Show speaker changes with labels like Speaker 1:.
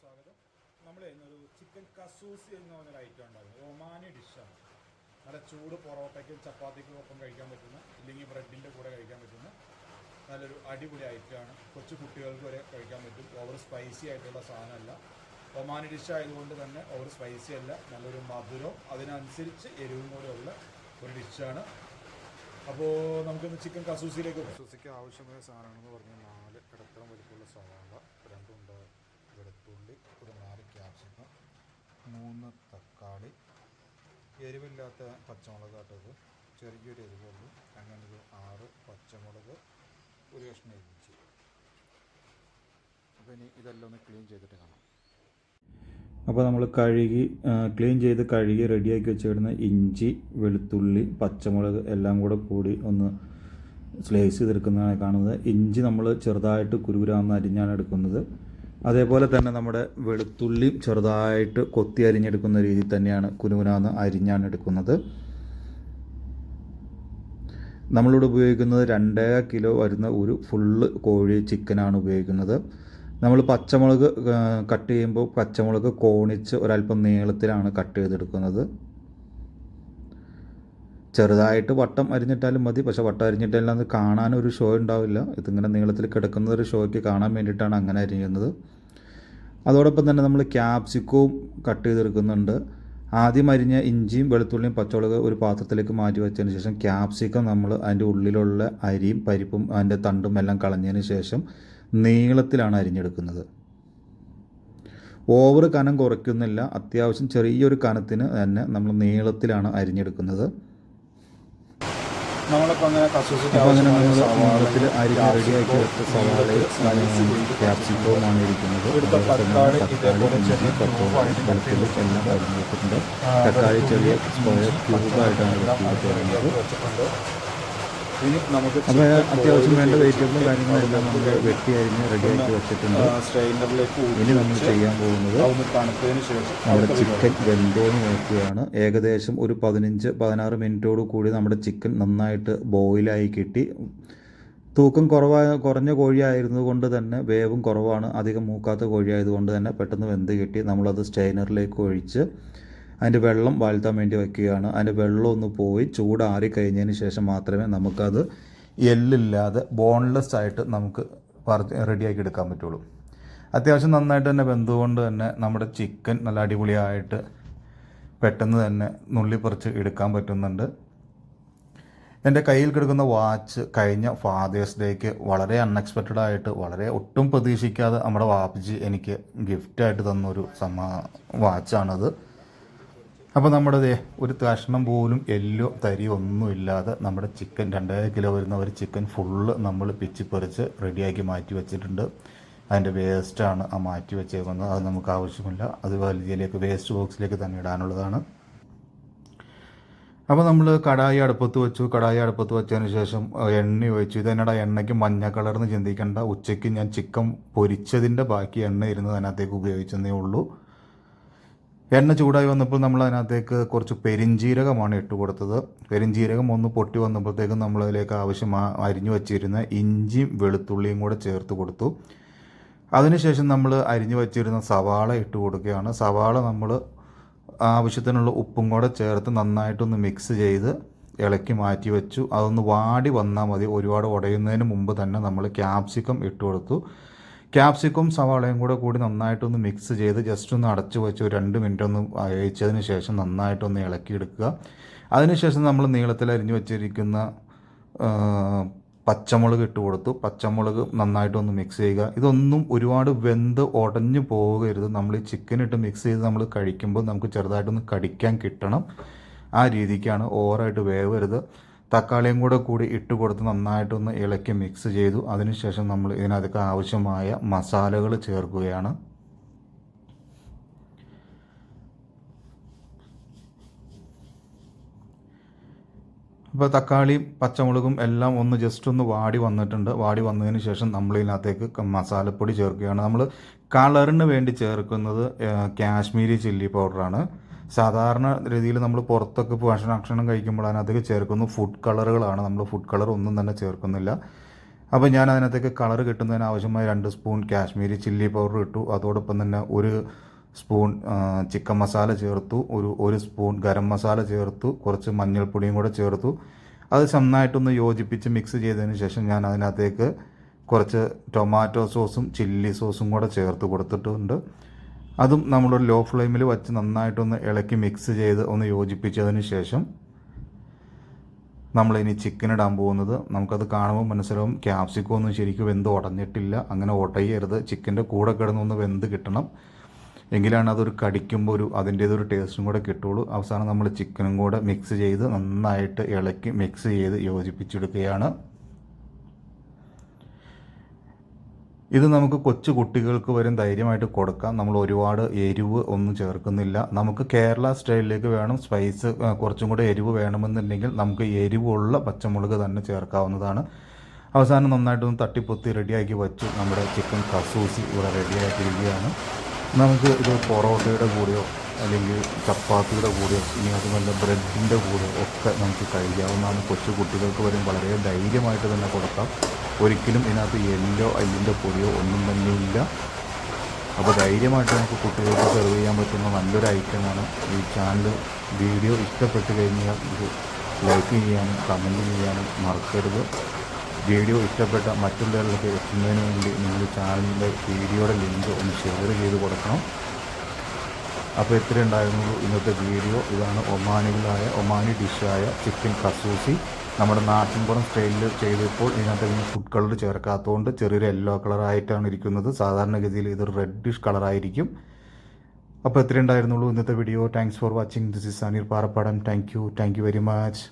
Speaker 1: സ്വാഗതം. നമ്മൾ ഒരു ചിക്കൻ കസൂസി എന്ന് പറഞ്ഞൊരു ഐറ്റം ഉണ്ടായിരുന്നു. ഒമാനി ഡിഷാണ് നല്ല ചൂട് പൊറോട്ടയ്ക്കും ചപ്പാത്തിക്കും ഒപ്പം കഴിക്കാൻ പറ്റുന്ന ഇല്ലെങ്കിൽ ബ്രെഡിന്റെ കൂടെ കഴിക്കാൻ പറ്റുന്ന നല്ലൊരു അടിപൊളി ഐറ്റമാണ് കൊച്ചു കുട്ടികൾക്ക് വരെ കഴിക്കാൻ പറ്റും. ഓവർ സ്പൈസി ആയിട്ടുള്ള സാധനമല്ല. ഒമാനി ഡിഷ് ആയതുകൊണ്ട് തന്നെ ഓവർ സ്പൈസി അല്ല നല്ലൊരു മധുരം അതിനനുസരിച്ച് എരിവും കൂടെ ഉള്ള ഒരു ഡിഷാണ് അപ്പോൾ നമുക്കിന്ന് ചിക്കൻ കസൂസിയിലേക്ക് കസൂസിക്ക് ആവശ്യമായ സാധനമെന്ന് പറഞ്ഞാൽ നാല് ഇടത്തരം വലിപ്പമുള്ള സവാള രണ്ടുണ്ട് വെളുത്തുള്ളി ഒരു നാല് ക്യാപ്സിക്കം മൂന്ന് തക്കാളി എരിവില്ലാത്ത പച്ചമുളക് ആട്ടത് ചെറിയൊരു എരിവുള്ളൂ. അങ്ങനെ ഒരു ആറ് പച്ചമുളക് ഒരു കഷ്ണം ഇഞ്ചി. അപ്പോൾ ഇനി ഇതെല്ലാം ഒന്ന് ക്ലീൻ ചെയ്തിട്ട് കാണാം.
Speaker 2: അപ്പോൾ നമ്മൾ കഴുകി ക്ലീൻ ചെയ്ത് കഴുകി റെഡിയാക്കി വെച്ചിടുന്ന ഇഞ്ചി വെളുത്തുള്ളി പച്ചമുളക് എല്ലാം കൂടെ കൂടി ഒന്ന് സ്ലൈസ് ചെയ്തെടുക്കുന്നതാണ് കാണുന്നത്. ഇഞ്ചി നമ്മൾ ചെറുതായിട്ട് കുരുകുരാന്ന് അരിഞ്ഞാണ് എടുക്കുന്നത്. അതേപോലെ തന്നെ നമ്മുടെ വെളുത്തുള്ളി ചെറുതായിട്ട് കൊത്തി അരിഞ്ഞെടുക്കുന്ന രീതി തന്നെയാണ് കുനുകുനാന്ന് അരിഞ്ഞാണ് എടുക്കുന്നത്. നമ്മളിവിടെ ഉപയോഗിക്കുന്നത് രണ്ടര കിലോ വരുന്ന ഒരു ഫുള്ള് കോഴി ചിക്കനാണ് ഉപയോഗിക്കുന്നത്. നമ്മൾ പച്ചമുളക് കട്ട് ചെയ്യുമ്പോൾ പച്ചമുളക് കോണിച്ച് ഒരല്പം നീളത്തിലാണ് കട്ട് ചെയ്തെടുക്കുന്നത്. ചെറുതായിട്ട് വട്ടം അരിഞ്ഞിട്ടാലും മതി. പക്ഷേ വട്ടം അരിഞ്ഞിട്ടാലും അത് കാണാൻ ഒരു ഷോ ഉണ്ടാവില്ല. ഇതിങ്ങനെ നീളത്തിൽ കിടക്കുന്ന ഒരു ഷോയ്ക്ക് കാണാൻ വേണ്ടിയിട്ടാണ് അങ്ങനെ അരിയുന്നത്. അതോടൊപ്പം തന്നെ നമ്മൾ ക്യാപ്സിക്കവും കട്ട് ചെയ്തെടുക്കുന്നുണ്ട്. ആദ്യം അരിഞ്ഞ ഇഞ്ചിയും വെളുത്തുള്ളിയും പച്ചമുളക് ഒരു പാത്രത്തിലേക്ക് മാറ്റി വെച്ചതിന് ശേഷം ക്യാപ്സിക്കം നമ്മൾ അതിന്റെ ഉള്ളിലുള്ള അരിയും പരിപ്പും അതിന്റെ തണ്ടും എല്ലാം കളഞ്ഞതിന് ശേഷം നീളത്തിലാണ് അരിഞ്ഞെടുക്കുന്നത്. ഓവർ കനം കുറയ്ക്കുന്നില്ല. അത്യാവശ്യം ചെറിയൊരു കനത്തിന് തന്നെ നമ്മൾ നീളത്തിലാണ് അരിഞ്ഞെടുക്കുന്നത്.
Speaker 1: നമ്മളിപ്പോൾ അങ്ങനെ
Speaker 2: അപ്പോൾ അങ്ങനെ നമ്മൾ നീളത്തിൽ
Speaker 1: സവാള
Speaker 2: അരി റെഡിയാക്കി വെച്ച സവാളയും ക്യാപ്സിക്കവുമാണ് ഇരിക്കുന്നത്. അതുപോലെ തന്നെ
Speaker 1: തക്കാളി
Speaker 2: ഇഞ്ചി
Speaker 1: കട്ട്
Speaker 2: വെളുത്തുള്ളി എല്ലാം അരിഞ്ഞ് തക്കാളി ചെറിയ സ്ക്വയർ ക്യൂബായിട്ടാണ് വെട്ടി വെച്ചിരിക്കുന്നത്.
Speaker 1: വെച്ചിട്ടുണ്ട്. ഇനി നമുക്ക്
Speaker 2: അപ്പോൾ അത്യാവശ്യം വേണ്ട വെജിറ്റബിളും കാര്യങ്ങളെല്ലാം നമ്മൾ വെട്ടി അരിഞ്ഞ് റെഡിയാക്കി വെച്ചിട്ടുണ്ട്.
Speaker 1: സ്ട്രെയിനറിലേക്ക്
Speaker 2: ഇനി നമ്മൾ ചെയ്യാൻ പോകുന്നത്
Speaker 1: തണുത്തതിന് ശേഷം
Speaker 2: നമ്മുടെ ചിക്കൻ വെന്തോന്ന് നോക്കുകയാണ്. ഏകദേശം ഒരു പതിനഞ്ച് പതിനാറ് മിനിറ്റോട് കൂടി നമ്മുടെ ചിക്കൻ നന്നായിട്ട് ബോയിലായി കിട്ടി. തൂക്കം കുറവായ കുറഞ്ഞ കോഴിയായിരുന്നത് കൊണ്ട് തന്നെ വേവും കുറവാണ്. അധികം മൂക്കാത്ത കോഴിയായതുകൊണ്ട് തന്നെ പെട്ടെന്ന് വെന്ത് കിട്ടി. നമ്മളത് സ്റ്റെയിനറിലേക്ക് ഒഴിച്ച് അതിന്റെ വെള്ളം വാഴ്ത്താൻ വേണ്ടി വയ്ക്കുകയാണ്. അതിന്റെ വെള്ളം ഒന്ന് പോയി ചൂടാറി കഴിഞ്ഞതിന് ശേഷം മാത്രമേ നമുക്കത് എല്ലില്ലാതെ ബോൺലെസ് ആയിട്ട് നമുക്ക് റെഡിയാക്കി എടുക്കാൻ പറ്റുള്ളൂ. അത്യാവശ്യം നന്നായിട്ട് തന്നെ വെന്തുകൊണ്ട് തന്നെ നമ്മുടെ ചിക്കൻ നല്ല അടിപൊളിയായിട്ട് പെട്ടെന്ന് തന്നെ നുള്ളിപ്പറിച്ച് എടുക്കാൻ പറ്റുന്നുണ്ട്. എന്റെ കയ്യിൽ കിടക്കുന്ന വാച്ച് കഴിഞ്ഞ ഫാദേഴ്സ് ഡേക്ക് വളരെ അൺഎക്സ്പെക്റ്റഡ് ആയിട്ട് വളരെ ഒട്ടും പ്രതീക്ഷിക്കാതെ നമ്മുടെ വാപ്പജി എനിക്ക് ഗിഫ്റ്റായിട്ട് തന്നൊരു സമാ വാച്ചാണത് അപ്പോൾ നമ്മുടെ ഒരു കഷ്ണം പോലും എല്ലോ തരി ഒന്നും ഇല്ലാതെ നമ്മുടെ ചിക്കൻ രണ്ടര കിലോ വരുന്ന ഒരു ചിക്കൻ ഫുള്ള് നമ്മൾ പിച്ചിപ്പറിച്ച് റെഡിയാക്കി മാറ്റി വെച്ചിട്ടുണ്ട്. അതിന്റെ വേസ്റ്റാണ് ആ മാറ്റി വെച്ചേക്കുന്നത്. അത് നമുക്ക് ആവശ്യമില്ല. അത് വലിയയിലേക്ക് വേസ്റ്റ് ബോക്സിലേക്ക് തന്നെ ഇടാനുള്ളതാണ്. അപ്പോൾ നമ്മൾ കടായി അടുപ്പത്ത് വെച്ചു. കടായി അടുപ്പത്ത് വെച്ചതിന് ശേഷം എണ്ണ ഒഴിച്ചു. ഇതെന്നടാ എണ്ണയ്ക്ക് മഞ്ഞ കളർന്ന് ചിന്തിക്കേണ്ട. ഉച്ചയ്ക്ക് ഞാൻ ചിക്കൻ പൊരിച്ചതിന്റെ ബാക്കി എണ്ണ ഇരുന്ന് അതിനകത്തേക്ക് ഉപയോഗിച്ചതേ ഉള്ളൂ. എണ്ണ ചൂടായി വന്നപ്പോൾ നമ്മൾ അതിനകത്തേക്ക് കുറച്ച് പെരിഞ്ജീരകമാണ് ഇട്ട് കൊടുത്തത്. പെരിഞ്ജീരകം ഒന്ന് പൊട്ടി വന്നപ്പോഴത്തേക്കും നമ്മൾ അതിലേക്ക് ആവശ്യമായി അരിഞ്ഞു വച്ചിരുന്ന ഇഞ്ചിയും വെളുത്തുള്ളിയും കൂടെ ചേർത്ത് കൊടുത്തു. അതിനുശേഷം നമ്മൾ അരിഞ്ഞു വച്ചിരുന്ന സവാള ഇട്ട് കൊടുക്കുകയാണ്. സവാള നമ്മൾ ആവശ്യത്തിനുള്ള ഉപ്പും കൂടെ ചേർത്ത് നന്നായിട്ടൊന്ന് മിക്സ് ചെയ്ത് ഇളക്കി മാറ്റി വെച്ചു. അതൊന്ന് വാടി വന്നാൽ മതി. ഒരുപാട് ഉടയുന്നതിന് മുമ്പ് തന്നെ നമ്മൾ ക്യാപ്സിക്കം ഇട്ട് കൊടുത്തു. ക്യാപ്സിക്കും സവാളയും കൂടെ കൂടി നന്നായിട്ടൊന്ന് മിക്സ് ചെയ്ത് ജസ്റ്റ് ഒന്ന് അടച്ചു വെച്ച് ഒരു രണ്ട് മിനിറ്റ് ഒന്ന് അയച്ചതിന് ശേഷം നന്നായിട്ടൊന്ന് ഇളക്കിയെടുക്കുക. അതിനുശേഷം നമ്മൾ നീളത്തിൽ അരിഞ്ഞു വെച്ചിരിക്കുന്ന പച്ചമുളക് ഇട്ട് കൊടുത്തു. പച്ചമുളക് നന്നായിട്ടൊന്ന് മിക്സ് ചെയ്യുക. ഇതൊന്നും ഒരുപാട് വെന്ത് ഉടഞ്ഞു പോകരുത്. നമ്മൾ ഈ ചിക്കൻ ഇട്ട് മിക്സ് ചെയ്ത് നമ്മൾ കഴിക്കുമ്പോൾ നമുക്ക് ചെറുതായിട്ടൊന്ന് കടിക്കാൻ കിട്ടണം. ആ രീതിക്കാണ് ഓവറായിട്ട് വേവരുത്. തക്കാളിയും കൂടെ കൂടി ഇട്ട് കൊടുത്ത് നന്നായിട്ടൊന്ന് ഇളക്കി മിക്സ് ചെയ്തു. അതിനുശേഷം നമ്മൾ ഇതിനകത്തേക്ക് ആവശ്യമായ മസാലകൾ ചേർക്കുകയാണ്. ഇപ്പോൾ തക്കാളിയും പച്ചമുളകും എല്ലാം ഒന്ന് ജസ്റ്റ് ഒന്ന് വാടി വന്നിട്ടുണ്ട്. വാടി വന്നതിന് ശേഷം നമ്മൾ ഇതിനകത്തേക്ക് മസാലപ്പൊടി ചേർക്കുകയാണ്. നമ്മൾ കളറിന് വേണ്ടി ചേർക്കുന്നത് കാശ്മീരി ചില്ലി പൗഡറാണ് സാധാരണ രീതിയിൽ നമ്മൾ പുറത്തൊക്കെ ഭക്ഷണം കഴിക്കുമ്പോൾ അതിനകത്തേക്ക് ചേർക്കുന്നു. ഫുഡ് കളറുകളാണ് നമ്മൾ ഫുഡ് കളർ ഒന്നും തന്നെ ചേർക്കുന്നില്ല. അപ്പോൾ ഞാൻ അതിനകത്തേക്ക് കളർ കിട്ടുന്നതിന് ആവശ്യമായ രണ്ട് സ്പൂൺ കാശ്മീരി ചില്ലി പൗഡർ ഇട്ടു. അതോടൊപ്പം തന്നെ ഒരു സ്പൂൺ ചിക്കൻ മസാല ചേർത്തു. ഒരു ഒരു സ്പൂൺ ഗരം മസാല ചേർത്തു. കുറച്ച് മഞ്ഞൾപ്പൊടിയും കൂടെ ചേർത്തു. അത് നന്നായിട്ടൊന്ന് യോജിപ്പിച്ച് മിക്സ് ചെയ്തതിന് ശേഷം ഞാൻ അതിനകത്തേക്ക് കുറച്ച് ടൊമാറ്റോ സോസും ചില്ലി സോസും കൂടെ ചേർത്ത് കൊടുത്തിട്ടുണ്ട്. അതും നമ്മളൊരു ലോ ഫ്ലെയിമിൽ വച്ച് നന്നായിട്ടൊന്ന് ഇളക്കി മിക്സ് ചെയ്ത് ഒന്ന് യോജിപ്പിച്ചതിന് ശേഷം നമ്മളിനി ചിക്കൻ ഇടാൻ പോകുന്നത്. നമുക്കത് കാണുമ്പോൾ മനസ്സിലാവും ക്യാപ്സിക്കം ഒന്നും ശരിക്കും വെന്ത് ഉടഞ്ഞിട്ടില്ല. അങ്ങനെ ഉടയരുത് ചിക്കന്റെ കൂടെ കിടന്നൊന്ന് വെന്ത് കിട്ടണം. എങ്കിലാണ് അതൊരു കടിക്കുമ്പോൾ ഒരു അതിന്റേതൊരു ടേസ്റ്റും കൂടെ കിട്ടുള്ളൂ അവസാനം നമ്മൾ ചിക്കനും കൂടെ മിക്സ് ചെയ്ത് നന്നായിട്ട് ഇളക്കി മിക്സ് ചെയ്ത് യോജിപ്പിച്ചെടുക്കുകയാണ്. ഇത് നമുക്ക് കൊച്ചു കുട്ടികൾക്ക് വരും ധൈര്യമായിട്ട് കൊടുക്കാം. നമ്മൾ ഒരുപാട് എരിവ് ഒന്നും ചേർക്കുന്നില്ല. നമുക്ക് കേരള സ്റ്റൈലിലേക്ക് വേണം സ്പൈസ് കുറച്ചും കൂടെ എരിവ് വേണമെന്നുണ്ടെങ്കിൽ നമുക്ക് എരിവുള്ള പച്ചമുളക് തന്നെ ചേർക്കാവുന്നതാണ്. അവസാനം നന്നായിട്ടൊന്ന് തട്ടിപ്പൊത്തി റെഡിയാക്കി വച്ചു. നമ്മുടെ ചിക്കൻ കസൂസി ഇവിടെ റെഡിയാക്കിയിരിക്കുകയാണ് നമുക്ക് ഇത് പൊറോട്ടയുടെ കൂടെയോ അല്ലെങ്കിൽ ചപ്പാത്തിയുടെ കൂടെയോ ഇനി അതുപോലെ ബ്രെഡിന്റെ കൂടെയോ ഒക്കെ നമുക്ക് കഴിക്കാവുന്നതാണ്. കൊച്ചു കുട്ടികൾക്ക് വരും വളരെ ധൈര്യമായിട്ട് തന്നെ കൊടുക്കാം. ഒരിക്കലും ഇതിനകത്ത് എല്ലോ അല്ലിന്റെ പൊടിയോ ഒന്നും തന്നെ ഇല്ല. അപ്പോൾ ധൈര്യമായിട്ട് നമുക്ക് കുട്ടികൾക്ക് സെർവ് ചെയ്യാൻ പറ്റുന്ന നല്ലൊരു ഐറ്റമാണ് ഈ ചാനൽ വീഡിയോ ഇഷ്ടപ്പെട്ട് കഴിഞ്ഞാൽ ഇത് ലൈക്ക് ചെയ്യാനും കമന്റ് ചെയ്യാനും മറക്കരുത്. വീഡിയോ ഇഷ്ടപ്പെട്ട മറ്റുള്ളവരിലേക്ക് എത്തുന്നതിന് വേണ്ടി നിങ്ങൾ ചാനലിന്റെ വീഡിയോയുടെ ലിങ്ക് ഒന്ന് ഷെയർ ചെയ്ത് കൊടുക്കണം. അപ്പോൾ ഇത്ര ഉണ്ടായിരുന്നുള്ളൂ ഇന്നത്തെ വീഡിയോ. ഇതാണ് ഒമാനികളായ ഒമാനി ഡിഷായ ചിക്കൻ കസൂസി. നമ്മുടെ നാട്ടിൻപുറം സ്റ്റൈലിൽ ചെയ്തപ്പോൾ ഇതിനകത്ത് ഇങ്ങനെ ഫുഡ് കളർ ചേർക്കാത്തതുകൊണ്ട് ചെറിയൊരു യെല്ലോ കളറായിട്ടാണ് ഇരിക്കുന്നത്. സാധാരണഗതിയിൽ ഇത് റെഡിഷ് കളറായിരിക്കും അപ്പോൾ എത്രയുണ്ടായിരുന്നുള്ളൂ ഇന്നത്തെ video thanks for watching this is Aneer Parappadan thank you thank you very much